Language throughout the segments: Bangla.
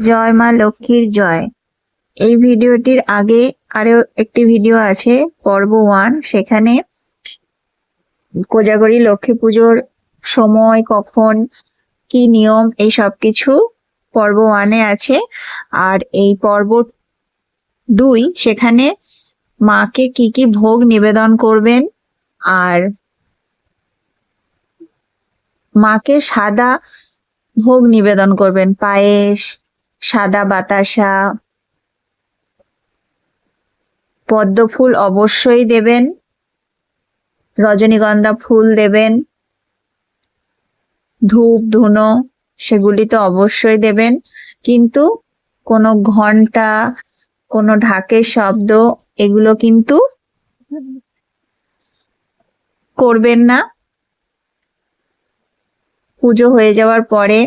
জয় মা লক্ষ্মীর জয়। এই ভিডিওটির আগে আরও একটি ভিডিও আছে, পর্ব ওয়ান। সেখানে কোজাগরি লক্ষ্মী পুজোর সময় কখন, কি নিয়ম, এই সব কিছু পর্ব ওয়ানে আছে। আর এই পর্ব দুই, সেখানে মাকে কি কি ভোগ নিবেদন করবেন, আর মাকে সাদা ভোগ নিবেদন করবেন, পায়েস সাদা বাতাসা। পদ্ম ফুল অবশ্যই দেবেন। রজনীগন্ধা ফুল দেবেন। ধূপ, ধুনো, সেগুলি তো অবশ্যই দেবেন। কিন্তু কোনো ঘণ্টা, কোনো ঢাকের শব্দ, এগুলো কিন্তু করবেন না। পুজো হয়ে যাওয়ার পরে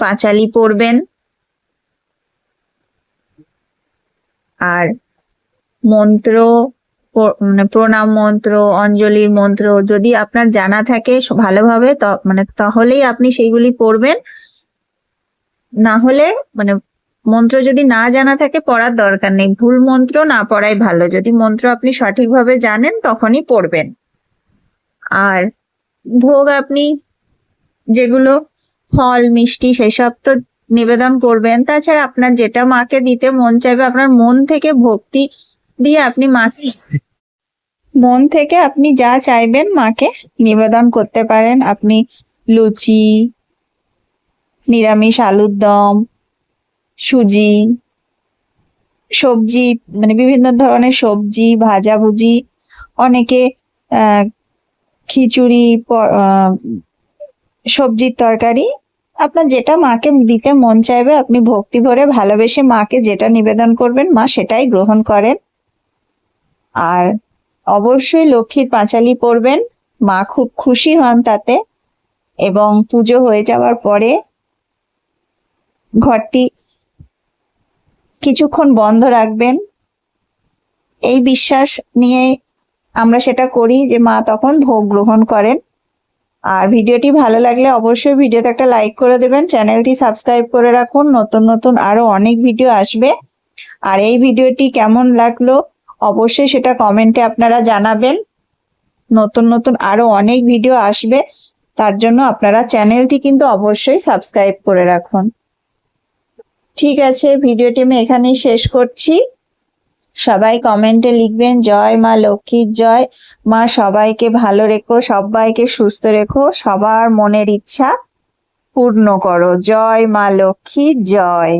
পাঁচালি পড়বেন। আর মন্ত্র মানে প্রণাম মন্ত্র, অঞ্জলির মন্ত্র যদি আপনার জানা থাকে ভালোভাবে মানে তাহলেই আপনি সেইগুলি পড়বেন। না হলে মানে মন্ত্র যদি না জানা থাকে, পড়ার দরকার নেই। ভুল মন্ত্র না পড়াই ভালো। যদি মন্ত্র আপনি সঠিকভাবে জানেন, তখনই পড়বেন। আর ভোগ আপনি যেগুলো ফল, মিষ্টি সেসব তো নিবেদন করবেন। তাছাড়া আপনার যেটা মাকে দিতে মন চাইবে, আপনার মন থেকে ভক্তি দিয়ে আপনি মাকে মন থেকে আপনি যা চাইবেন মাকে নিবেদন করতে পারেন। আপনি লুচি, নিরামিষ আলুর দম, সুজি, সবজি মানে বিভিন্ন ধরনের সবজি, ভাজাভুজি, অনেকে খিচুড়ি সবজির তরকারি, আপনার যেটা মাকে দিতে মন চাইবে, আপনি ভক্তি ভরে ভালোবেসে মাকে যেটা নিবেদন করবেন, মা সেটাই গ্রহণ করেন। আর অবশ্যই লক্ষ্মীর পাঁচালি পড়বেন, মা খুব খুশি হন তাতে এবং পুজো হয়ে যাওয়ার পরে ঘরটি কিছুক্ষণ বন্ধ রাখবেন। এই বিশ্বাস নিয়ে আমরা সেটা করি যে মা তখন ভোগ গ্রহণ করেন। আর ভিডিওটি ভালো লাগলে অবশ্যই ভিডিওতে একটা লাইক করে দেবেন, চ্যানেলটি সাবস্ক্রাইব করে রাখুন, নতুন নতুন আরও অনেক ভিডিও আসবে। আর এই ভিডিওটি কেমন লাগল অবশ্যই সেটা কমেন্টে আপনারা জানাবেন। নতুন নতুন আরও অনেক ভিডিও আসবে, তার জন্য আপনারা চ্যানেলটি কিন্তু অবশ্যই সাবস্ক্রাইব করে রাখুন। ঠিক আছে, ভিডিওটি আমি এখানেই শেষ করছি। সবাই কমেন্টে লিখবেন, জয় মা লক্ষ্মীর জয়। মা, সবাইকে ভালো রেখো, সবাইকে সুস্থ রেখো, সবার মনের ইচ্ছা পূর্ণ করো। জয় মা লক্ষ্মী জয়।